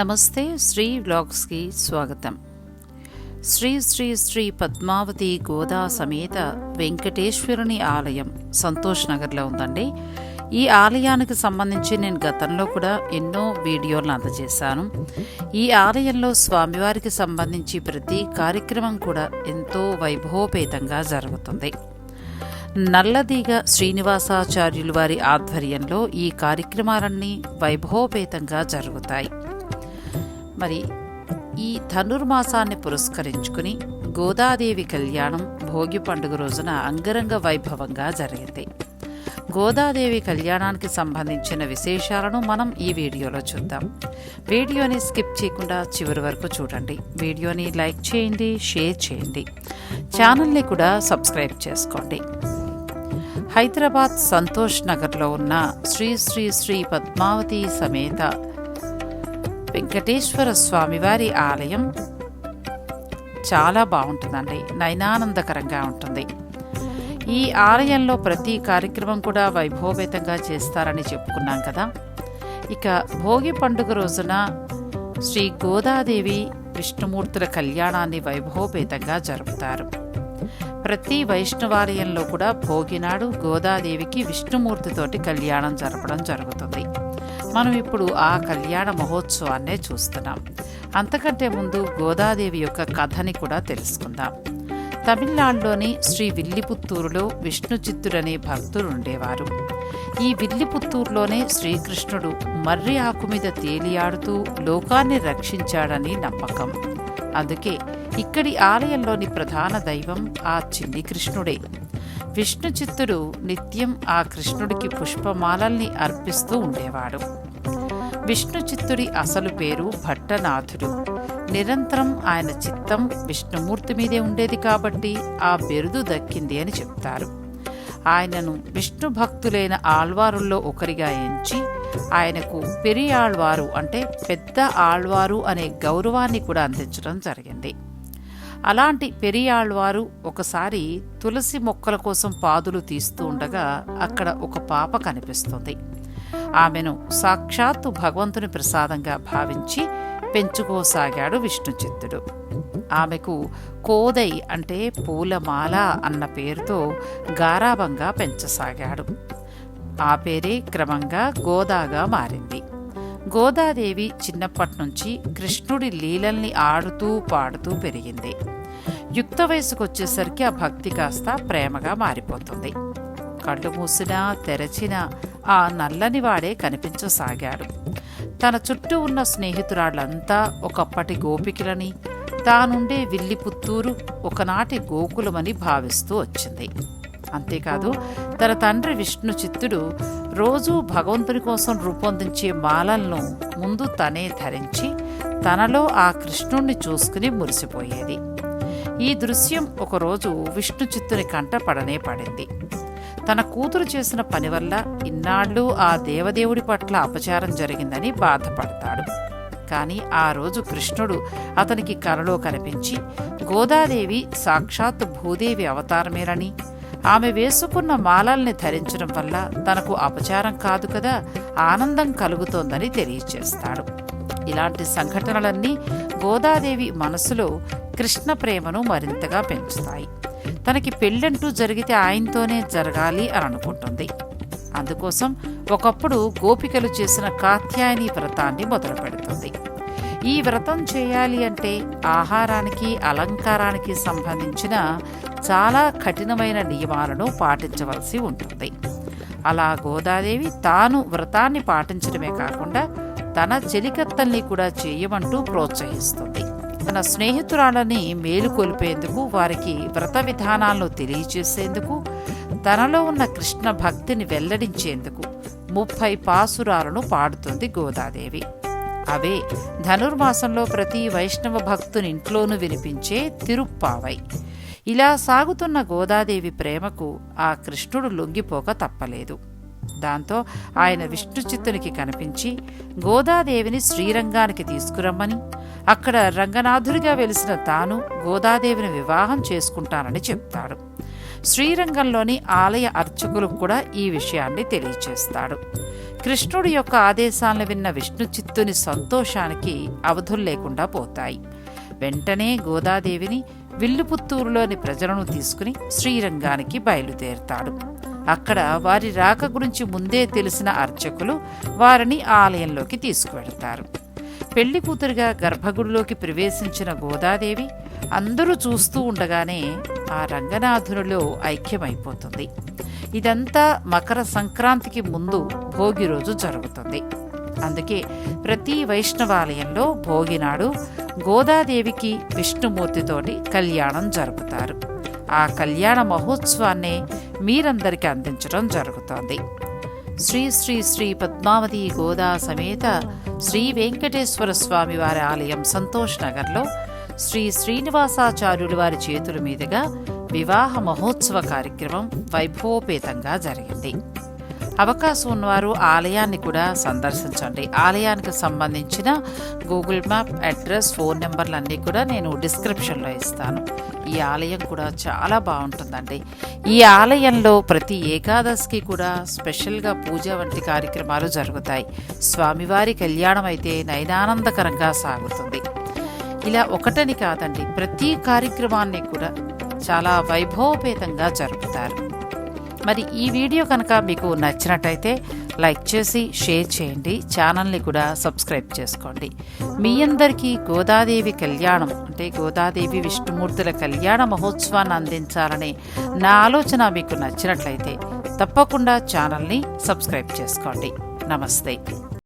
నమస్తే శ్రీ వ్లాగ్స్కి స్వాగతం. శ్రీ శ్రీ శ్రీ పద్మావతి గోదా సమేత వెంకటేశ్వరుని ఆలయం సంతోష్ నగర్లో ఉందండి. ఈ ఆలయానికి సంబంధించి నేను గతంలో కూడా ఎన్నో వీడియోలను అందజేశాను. ఈ ఆలయంలో స్వామివారికి సంబంధించి ప్రతి కార్యక్రమం కూడా ఎంతో వైభవపేతంగా జరుగుతుంది. నల్లదీగ శ్రీనివాసాచార్యులు వారి ఆధ్వర్యంలో ఈ కార్యక్రమాలన్నీ వైభవపేతంగా జరుగుతాయి. మరి ఈ ధనుర్మాసాన్ని పురస్కరించుకుని గోదాదేవి కళ్యాణం భోగి పండుగ రోజున అంగరంగ వైభవంగా జరిగింది. గోదాదేవి కళ్యాణానికి సంబంధించిన విశేషాలను మనం ఈ వీడియోలో చూద్దాం. వీడియోని స్కిప్ చేయకుండా చివరి వరకు చూడండి. వీడియోని లైక్ చేయండి షేర్ చేయండి. ఛానల్ని కూడా సబ్స్క్రైబ్ చేసుకోండి. హైదరాబాద్ సంతోష్ నగర్లో ఉన్న శ్రీ శ్రీ శ్రీ పద్మావతి సమేత వెంకటేశ్వర స్వామివారి ఆలయం చాలా బాగుంటుందండి. నయనానందకరంగా ఉంటుంది. ఈ ఆలయంలో ప్రతి కార్యక్రమం కూడా వైభవపేతంగా చేస్తారని చెప్పుకున్నాం కదా. ఇక భోగి పండుగ రోజున శ్రీ గోదాదేవి విష్ణుమూర్తుల కళ్యాణాన్ని వైభవపేతంగా జరుపుతారు. ప్రతి వైష్ణవాలయంలో కూడా భోగినాడు గోదాదేవికి విష్ణుమూర్తితోటి కళ్యాణం జరపడం జరుగుతుంది. మనం ఇప్పుడు ఆ కళ్యాణ మహోత్సవాన్నే చూస్తున్నాం. అంతకంటే ముందు గోదాదేవి యొక్క కథని కూడా తెలుసుకుందాం. తమిళనాడులోని శ్రీ విల్లిపుత్తూరులో విష్ణు చిత్తుడనే భక్తుడు ఉండేవారు. ఈ విల్లిపుత్తూరులోనే శ్రీకృష్ణుడు మర్రి ఆకు మీద తేలియాడుతూ లోకాన్ని రక్షించాడని నమ్మకం. అందుకే ఇక్కడి ఆలయంలోని ప్రధాన దైవం ఆ చిన్ని కృష్ణుడే. విష్ణు చిత్తుడు నిత్యం ఆ కృష్ణుడికి పుష్పమాలల్ని అర్పిస్తూ ఉండేవాడు. విష్ణు చిత్తుడి అసలు పేరు భట్టనాథుడు. నిరంతరం ఆయన చిత్తం విష్ణుమూర్తి మీదే ఉండేది కాబట్టి ఆ బిరుదు దక్కింది అని చెప్తారు. ఆయనను విష్ణు భక్తులైన ఆళ్వారుల్లో ఒకరిగా ఎంచి ఆయనకు పెరియాళ్వారు అంటే పెద్ద ఆళ్వారు అనే గౌరవాన్ని కూడా అందించడం జరిగింది. అలాంటి పెరియాళ్వారు ఒకసారి తులసి మొక్కల కోసం పాదులు తీస్తూ ఉండగా అక్కడ ఒక పాప కనిపిస్తుంది. ఆమెను సాక్షాత్తు భగవంతుని ప్రసాదంగా భావించి పెంచుకోసాగాడు విష్ణుచిత్తుడు. ఆమెకు కోదై అంటే పూలమాల అన్న పేరుతో గారాభంగా పెంచసాగాడు. ఆ పేరే క్రమంగా గోదాగా మారింది. గోదాదేవి చిన్నప్పటి నుంచి కృష్ణుడి లీలల్ని ఆడుతూ పాడుతూ పెరిగింది. యుక్త వయసుకొచ్చేసరికి ఆ భక్తి కాస్త ప్రేమగా మారిపోతుంది. కళ్ళు మూసినా తెరచినా ఆ నల్లని వాడే కనిపించసాగాడు. తన చుట్టూ ఉన్న స్నేహితురాళ్ళంతా ఒకప్పటి గోపికలని తానుండే విల్లిపుత్తూరు ఒకనాటి గోకులమని భావిస్తూ వచ్చింది. అంతేకాదు తన తండ్రి విష్ణు చిత్తుడు రోజూ భగవంతుని కోసం రూపొందించే మాలలను ముందు తనే ధరించి తనలో ఆ కృష్ణుణ్ణి చూసుకుని మురిసిపోయేది. ఈ దృశ్యం ఒకరోజు విష్ణు చిత్తుని కంట పడనే పడింది. తన కూతురు చేసిన పని వల్ల ఇన్నాళ్ళు ఆ దేవదేవుడి పట్ల అపచారం జరిగిందని బాధపడతాడు. కానీ ఆ రోజు కృష్ణుడు అతనికి కలలో కనిపించి గోదాదేవి సాక్షాత్ భూదేవి అవతారమేనని. ఆమె వేసుకున్న మాలల్ని ధరించడం వల్ల తనకు అపచారం కాదు కదా ఆనందం కలుగుతోందని తెలియచేస్తాడు. ఇలాంటి సంఘటనలన్నీ గోదాదేవి మనసులో కృష్ణ ప్రేమను మరింతగా పెంచుతాయి. తనకి పెళ్ళంటూ జరిగితే ఆయనతోనే జరగాలి అని అనుకుంటుంది. అందుకోసం ఒకప్పుడు గోపికలు చేసిన కాత్యాయని వ్రతాన్ని మొదలు పెడుతుంది. ఈ వ్రతం చేయాలి అంటే ఆహారానికి అలంకారానికి సంబంధించిన చాలా కఠినమైన నియమాలను పాటించవలసి ఉంటుంది. అలా గోదాదేవి తాను వ్రతాన్ని పాటించడమే కాకుండా తన చెలికత్తల్ని కూడా చేయమంటూ ప్రోత్సహిస్తుంది. తన స్నేహితురాలని మేలుకొల్పేందుకు వారికి వ్రత విధానాలను తెలియచేసేందుకు తనలో ఉన్న కృష్ణ భక్తిని వెల్లడించేందుకు ముప్పై పాసురాలను పాడుతుంది గోదాదేవి. అవే ధనుర్మాసంలో ప్రతి వైష్ణవ భక్తుని ఇంట్లోనూ వినిపించే తిరుప్పావై. ఇలా సాగుతున్న గోదాదేవి ప్రేమకు ఆ కృష్ణుడు లొంగిపోక తప్పలేదు. దాంతో ఆయన విష్ణుచిత్తునికి కనిపించి గోదాదేవిని శ్రీరంగానికి తీసుకురమ్మని అక్కడ రంగనాథుడిగా వెలిసిన తాను గోదాదేవిని వివాహం చేసుకుంటానని చెప్తాడు. శ్రీరంగంలోని ఆలయ అర్చకులకు కూడా ఈ విషయాన్ని తెలియచేస్తాడు. కృష్ణుడి యొక్క ఆదేశాలను విన్న విష్ణు చిత్తుని సంతోషానికి అవధులు లేకుండా పోతాయి. వెంటనే గోదాదేవిని విల్లుపుత్తూరులోని ప్రజలను తీసుకుని శ్రీరంగానికి బయలుదేరుతాడు. అక్కడ వారి రాక గురించి ముందే తెలిసిన అర్చకులు వారిని ఆలయంలోకి తీసుకువెడతారు పెళ్ళి కూతురుగా గర్భగుడిలోకి ప్రవేశించిన గోదాదేవి అందరూ చూస్తూ ఉండగానే ఆ రంగనాథునిలో ఐక్యమైపోతుంది. ఇదంతా మకర సంక్రాంతికి ముందు భోగి రోజు జరుగుతుంది. అందుకే ప్రతి వైష్ణవాలయంలో భోగినాడు గోదాదేవికి విష్ణుమూర్తితోటి కళ్యాణం జరుపుతారు. ఆ కళ్యాణ మహోత్సవాన్ని మీరందరికీ అందించడం జరుగుతోంది. శ్రీ శ్రీ శ్రీ పద్మావతి గోదా సమేత శ్రీ వెంకటేశ్వర స్వామి వారి ఆలయం సంతోష్ నగర్లో శ్రీ శ్రీనివాసాచార్యులు వారి చేతుల మీదుగా వివాహ మహోత్సవ కార్యక్రమం వైభవోపేతంగా జరిగింది. అవకాశం ఉన్నవారు ఆలయాన్ని కూడా సందర్శించండి. ఆలయానికి సంబంధించిన గూగుల్ మ్యాప్ అడ్రస్ ఫోన్ నెంబర్లన్నీ కూడా నేను డిస్క్రిప్షన్లో ఇస్తాను. ఈ ఆలయం కూడా చాలా బాగుంటుందండి. ఈ ఆలయంలో ప్రతి ఏకాదశికి కూడా స్పెషల్గా పూజ వంటి కార్యక్రమాలు జరుగుతాయి. స్వామివారి కళ్యాణం అయితే నయనానందకరంగా సాగుతుంది. ఇలా ఒకటని కాదండి ప్రతి కార్యక్రమాన్ని కూడా చాలా వైభవపేతంగా జరుపుతారు. మరి ఈ వీడియో కనుక మీకు నచ్చినట్టయితే లైక్ చేసి షేర్ చేయండి. ఛానల్ని కూడా సబ్స్క్రైబ్ చేసుకోండి. మీ అందరికీ గోదాదేవి కళ్యాణం అంటే గోదాదేవి విష్ణుమూర్తుల కళ్యాణ మహోత్సవాన్ని అందించాలనే నా ఆలోచన మీకు నచ్చినట్లయితే తప్పకుండా ఛానల్ని సబ్స్క్రైబ్ చేసుకోండి. నమస్తే.